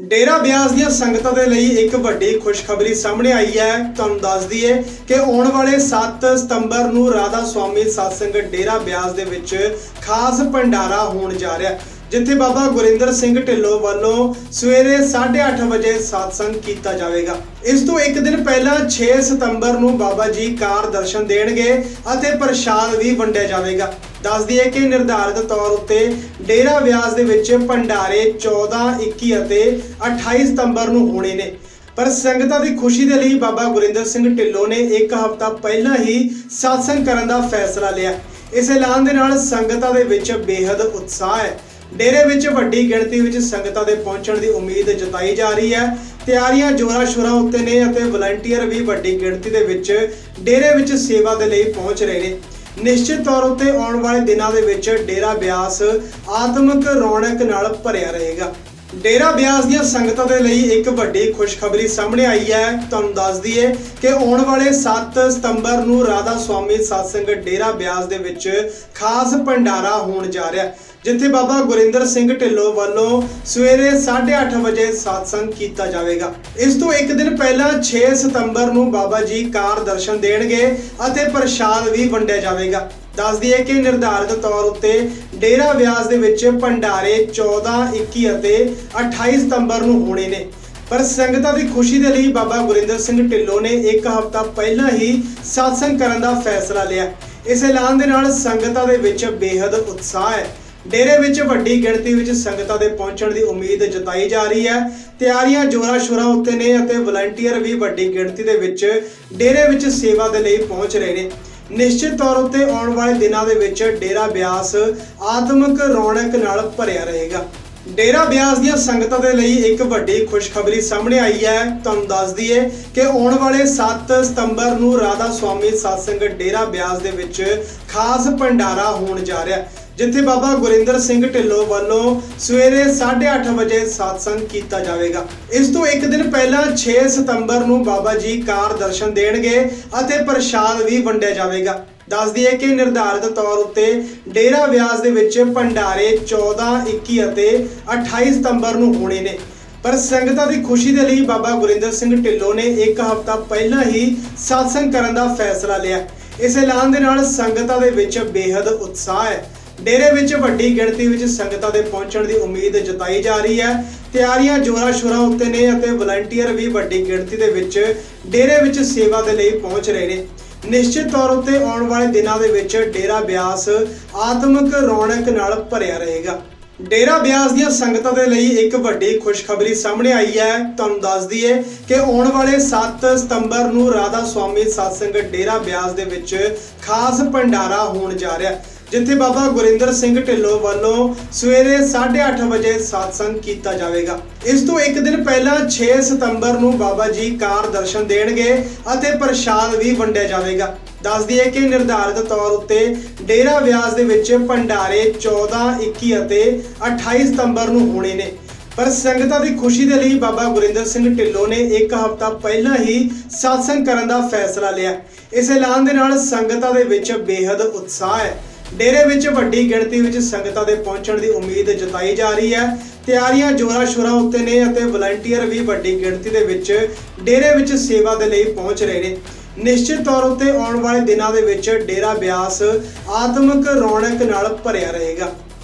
ਡੇਰਾ ਬਿਆਸ ਦੀਆਂ ਸੰਗਤਾਂ ਦੇ ਲਈ ਇੱਕ ਵੱਡੀ ਖੁਸ਼ਖਬਰੀ ਸਾਹਮਣੇ ਆਈ ਹੈ। ਤੁਹਾਨੂੰ ਦੱਸ ਦਈਏ ਕਿ ਆਉਣ ਵਾਲੇ 7 ਸਤੰਬਰ ਨੂੰ ਰਾਧਾ ਸਵਾਮੀ ਸਤਸੰਗ ਡੇਰਾ ਬਿਆਸ ਦੇ ਵਿੱਚ ਖਾਸ ਭੰਡਾਰਾ ਹੋਣ ਜਾ ਰਿਹਾ। ਹੈ ਜਿੱਥੇ ਬਾਬਾ ਗੁਰਿੰਦਰ ਸਿੰਘ ਢਿੱਲੋਂ ਵੱਲੋਂ ਸਵੇਰੇ 8:30 ਵਜੇ satsang ਕੀਤਾ ਜਾਵੇਗਾ। ਇਸ ਤੋਂ ਇੱਕ ਦਿਨ ਪਹਿਲਾਂ 6 ਸਤੰਬਰ ਨੂੰ ਬਾਬਾ ਜੀ ਕਾਰ ਦਰਸ਼ਨ ਦੇਣਗੇ ਅਤੇ ਪ੍ਰਸ਼ਾਦ ਵੀ ਵੰਡਿਆ ਜਾਵੇਗਾ। ਦੱਸ ਦਈਏ ਕਿ ਨਿਰਧਾਰਿਤ ਤੌਰ ਉੱਤੇ ਡੇਰਾ ਵਿਆਸ ਦੇ ਵਿੱਚ ਭੰਡਾਰੇ 14 21 ਅਤੇ 28 ਸਤੰਬਰ ਨੂੰ ਹੋਣੇ ਨੇ। ਪਰ ਸੰਗਤਾਂ ਦੀ ਖੁਸ਼ੀ ਦੇ ਲਈ ਬਾਬਾ ਗੁਰਿੰਦਰ ਸਿੰਘ ਢਿੱਲੋਂ ਨੇ ਇੱਕ ਹਫ਼ਤਾ ਪਹਿਲਾਂ ਹੀ satsang ਕਰਨ ਦਾ ਫੈਸਲਾ ਲਿਆ। ਇਸ ਐਲਾਨ ਦੇ ਨਾਲ ਸੰਗਤਾਂ ਦੇ ਵਿੱਚ ਬੇहद ਉਤਸ਼ਾਹ ਹੈ। ਡੇਰੇ ਵਿੱਚ ਵੱਡੀ ਗਿਣਤੀ ਵਿੱਚ ਸੰਗਤਾਂ ਦੇ ਪਹੁੰਚਣ ਦੀ ਉਮੀਦ ਜਤਾਈ ਜਾ ਰਹੀ ਹੈ। ਤਿਆਰੀਆਂ ਜੋਰਾਂ ਸ਼ੋਰਾਂ ਉੱਤੇ ਨੇ ਅਤੇ ਵਲੰਟੀਅਰ ਵੀ ਵੱਡੀ ਗਿਣਤੀ ਦੇ ਵਿੱਚ ਡੇਰੇ ਵਿੱਚ ਸੇਵਾ ਦੇ ਲਈ ਪਹੁੰਚ ਰਹੇ ਨੇ। ਨਿਸ਼ਚਿਤ ਤੌਰ ਉੱਤੇ ਆਉਣ ਵਾਲੇ ਦਿਨਾਂ ਦੇ ਵਿੱਚ ਡੇਰਾ ਬਿਆਸ ਆਤਮਿਕ ਰੌਣਕ ਨਾਲ ਭਰਿਆ ਰਹੇਗਾ। ਡੇਰਾ ਬਿਆਸ ਦੀਆਂ ਸੰਗਤਾਂ ਦੇ ਲਈ ਇੱਕ ਵੱਡੀ ਖੁਸ਼ਖਬਰੀ ਸਾਹਮਣੇ ਆਈ ਹੈ। ਤੁਹਾਨੂੰ ਦੱਸ ਦਈਏ ਕਿ ਆਉਣ ਵਾਲੇ 7 ਸਤੰਬਰ ਨੂੰ ਰਾਧਾ ਸਵਾਮੀ ਸਤਸੰਗ ਡੇਰਾ ਬਿਆਸ ਦੇ ਵਿੱਚ ਖਾਸ ਭੰਡਾਰਾ ਹੋਣ ਜਾ ਰਿਹਾ ਹੈ, ਜਿੱਥੇ ਬਾਬਾ ਗੁਰਿੰਦਰ ਸਿੰਘ ਢਿੱਲੋਂ ਵੱਲੋਂ ਸਵੇਰੇ 8:30 ਵਜੇ satsang ਕੀਤਾ ਜਾਵੇਗਾ। ਇਸ ਤੋਂ ਇੱਕ ਦਿਨ ਪਹਿਲਾਂ 6 ਸਤੰਬਰ ਨੂੰ ਬਾਬਾ ਜੀ ਕਾਰ ਦਰਸ਼ਨ ਦੇਣਗੇ ਅਤੇ ਪ੍ਰਸ਼ਾਦ ਵੀ ਵੰਡਿਆ ਜਾਵੇਗਾ। ਦੱਸ ਦਈਏ ਕਿ ਨਿਰਧਾਰਿਤ ਤੌਰ ਉੱਤੇ ਡੇਰਾ ਵਿਆਸ ਦੇ ਵਿੱਚ ਭੰਡਾਰੇ 14 21 ਅਤੇ 28 ਸਤੰਬਰ ਨੂੰ ਹੋਣੇ ਨੇ। ਪਰ ਸੰਗਤਾਂ ਦੀ ਖੁਸ਼ੀ ਦੇ ਲਈ ਬਾਬਾ ਗੁਰਿੰਦਰ ਸਿੰਘ ਢਿੱਲੋਂ ਨੇ ਇੱਕ ਹਫ਼ਤਾ ਪਹਿਲਾਂ ਹੀ satsang ਕਰਨ ਦਾ ਫੈਸਲਾ ਲਿਆ। ਇਸ ਐਲਾਨ ਦੇ ਨਾਲ ਸੰਗਤਾਂ ਦੇ ਵਿੱਚ ਬੇहद ਉਤਸ਼ਾਹ ਹੈ। ਡੇਰੇ ਵਿੱਚ ਵੱਡੀ ਗਿਣਤੀ ਵਿੱਚ ਸੰਗਤਾਂ ਦੇ ਪਹੁੰਚਣ ਦੀ ਉਮੀਦ ਜਤਾਈ ਜਾ ਰਹੀ ਹੈ। ਤਿਆਰੀਆਂ ਜੋਰਾਂ ਸ਼ੋਰਾਂ ਉੱਤੇ ਨੇ ਅਤੇ ਵਲੰਟੀਅਰ ਵੀ ਵੱਡੀ ਗਿਣਤੀ ਦੇ ਵਿੱਚ ਡੇਰੇ ਵਿੱਚ ਸੇਵਾ ਦੇ ਲਈ ਪਹੁੰਚ ਰਹੇ ਨੇ। ਨਿਸ਼ਚਿਤ ਤੌਰ ਉੱਤੇ ਆਉਣ ਵਾਲੇ ਦਿਨਾਂ ਦੇ ਵਿੱਚ ਡੇਰਾ ਬਿਆਸ ਆਤਮਿਕ ਰੌਣਕ ਨਾਲ ਭਰਿਆ ਰਹੇਗਾ। ਡੇਰਾ ਬਿਆਸ ਦੀਆਂ ਸੰਗਤਾਂ ਦੇ ਲਈ ਇੱਕ ਵੱਡੀ ਖੁਸ਼ਖਬਰੀ ਸਾਹਮਣੇ ਆਈ ਹੈ। ਤੁਹਾਨੂੰ ਦੱਸ ਦਈਏ ਕਿ ਆਉਣ ਵਾਲੇ 7 ਸਤੰਬਰ ਨੂੰ ਰਾਧਾ ਸਵਾਮੀ ਸਤਸੰਗ ਡੇਰਾ ਬਿਆਸ ਦੇ ਵਿੱਚ ਖਾਸ ਭੰਡਾਰਾ ਹੋਣ ਜਾ ਰਿਹਾ ਹੈ, ਜਿੱਥੇ ਬਾਬਾ ਗੁਰਿੰਦਰ ਸਿੰਘ ਢਿੱਲੋਂ ਵੱਲੋਂ ਸਵੇਰੇ 8:30 ਵਜੇ satsang ਕੀਤਾ ਜਾਵੇਗਾ। ਇਸ ਤੋਂ ਇੱਕ ਦਿਨ ਪਹਿਲਾਂ 6 ਸਤੰਬਰ ਨੂੰ ਬਾਬਾ ਜੀ ਕਾਰ ਦਰਸ਼ਨ ਦੇਣਗੇ ਅਤੇ ਪ੍ਰਸ਼ਾਦ ਵੀ ਵੰਡਿਆ ਜਾਵੇਗਾ। ਦੱਸਦੀ ਹੈ ਕਿ ਨਿਰਧਾਰਿਤ ਤੌਰ ਉੱਤੇ ਡੇਰਾ ਵਿਆਸ ਦੇ ਵਿੱਚ ਭੰਡਾਰੇ 14 21 ਅਤੇ 28 ਸਤੰਬਰ ਨੂੰ ਹੋਣੇ ਨੇ। ਪਰ ਸੰਗਤਾਂ ਦੀ ਖੁਸ਼ੀ ਦੇ ਲਈ ਬਾਬਾ ਗੁਰਿੰਦਰ ਸਿੰਘ ਢਿੱਲੋਂ ਨੇ ਇੱਕ ਹਫ਼ਤਾ ਪਹਿਲਾਂ ਹੀ satsang ਕਰਨ ਦਾ ਫੈਸਲਾ ਲਿਆ। ਇਸ ਐਲਾਨ ਦੇ ਨਾਲ ਸੰਗਤਾਂ ਦੇ ਵਿੱਚ ਬੇहद ਉਤਸ਼ਾਹ ਹੈ। ਡੇਰੇ ਵਿੱਚ ਵੱਡੀ ਗਿਣਤੀ ਵਿੱਚ ਸੰਗਤਾਂ ਦੇ ਪਹੁੰਚਣ ਦੀ ਉਮੀਦ ਜਤਾਈ ਜਾ ਰਹੀ ਹੈ। ਤਿਆਰੀਆਂ ਜੋਰਾਂ ਸ਼ੋਰਾਂ ਉੱਤੇ ਨੇ ਅਤੇ ਵਲੰਟੀਅਰ ਵੀ ਵੱਡੀ ਗਿਣਤੀ ਦੇ ਵਿੱਚ ਡੇਰੇ ਵਿੱਚ ਸੇਵਾ ਦੇ ਲਈ ਪਹੁੰਚ ਰਹੇ ਨੇ। ਨਿਸ਼ਚਿਤ ਤੌਰ ਉੱਤੇ ਆਉਣ ਵਾਲੇ ਦਿਨਾਂ ਦੇ ਵਿੱਚ ਡੇਰਾ ਬਿਆਸ ਆਤਮਿਕ ਰੌਣਕ ਨਾਲ ਭਰਿਆ ਰਹੇਗਾ। ਡੇਰਾ ਬਿਆਸ ਦੀਆਂ ਸੰਗਤਾਂ ਦੇ ਲਈ ਇੱਕ ਵੱਡੀ ਖੁਸ਼ਖਬਰੀ ਸਾਹਮਣੇ ਆਈ ਹੈ। ਤੁਹਾਨੂੰ ਦੱਸ ਦਈਏ ਕਿ ਆਉਣ ਵਾਲੇ 7 ਸਤੰਬਰ ਨੂੰ ਰਾਧਾ ਸਵਾਮੀ ਸਤਸੰਗ ਡੇਰਾ ਬਿਆਸ ਦੇ ਵਿੱਚ ਖਾਸ ਭੰਡਾਰਾ ਹੋਣ ਜਾ ਰਿਹਾ। ਹੈ ਜਿੱਥੇ ਬਾਬਾ ਗੁਰਿੰਦਰ ਸਿੰਘ ਢਿੱਲੋਂ ਵੱਲੋਂ ਸਵੇਰੇ 8:30 ਵਜੇ satsang ਕੀਤਾ ਜਾਵੇਗਾ। ਇਸ ਤੋਂ ਇੱਕ ਦਿਨ ਪਹਿਲਾਂ 6 ਸਤੰਬਰ ਨੂੰ ਬਾਬਾ ਜੀ ਕਾਰ ਦਰਸ਼ਨ ਦੇਣਗੇ ਅਤੇ ਪ੍ਰਸ਼ਾਦ ਵੀ ਵੰਡਿਆ ਜਾਵੇਗਾ। ਦੱਸ ਦਈਏ ਕਿ ਨਿਰਧਾਰਿਤ ਤੌਰ ਉੱਤੇ ਡੇਰਾ ਵਿਆਸ ਦੇ ਵਿੱਚ ਭੰਡਾਰੇ 14 21 ਅਤੇ 28 ਸਤੰਬਰ ਨੂੰ ਹੋਣੇ ਨੇ। ਪਰ ਸੰਗਤਾਂ ਦੀ ਖੁਸ਼ੀ ਦੇ ਲਈ ਬਾਬਾ ਗੁਰਿੰਦਰ ਸਿੰਘ ਢਿੱਲੋਂ ਨੇ ਇੱਕ ਹਫ਼ਤਾ ਪਹਿਲਾਂ ਹੀ satsang ਕਰਨ ਦਾ ਫੈਸਲਾ ਲਿਆ। ਇਸ ਐਲਾਨ ਦੇ ਨਾਲ ਸੰਗਤਾਂ ਦੇ ਵਿੱਚ ਬੇहद ਉਤਸ਼ਾਹ ਹੈ। ਡੇਰੇ ਵਿੱਚ ਵੱਡੀ ਗਿਣਤੀ ਵਿੱਚ ਸੰਗਤਾਂ ਦੇ ਪਹੁੰਚਣ ਦੀ ਉਮੀਦ ਜਤਾਈ ਜਾ ਰਹੀ ਹੈ। ਤਿਆਰੀਆਂ ਜੋਰਾਂ ਸ਼ੋਰਾਂ ਉੱਤੇ ਨੇ ਅਤੇ ਵਲੰਟੀਅਰ ਵੀ ਵੱਡੀ ਗਿਣਤੀ ਦੇ ਵਿੱਚ ਡੇਰੇ ਵਿੱਚ ਸੇਵਾ ਦੇ ਲਈ ਪਹੁੰਚ ਰਹੇ ਨੇ। ਨਿਸ਼ਚਿਤ ਤੌਰ ਉੱਤੇ ਆਉਣ ਵਾਲੇ ਦਿਨਾਂ ਦੇ ਵਿੱਚ ਡੇਰਾ ਬਿਆਸ ਆਤਮਿਕ ਰੌਣਕ ਨਾਲ ਭਰਿਆ ਰਹੇਗਾ।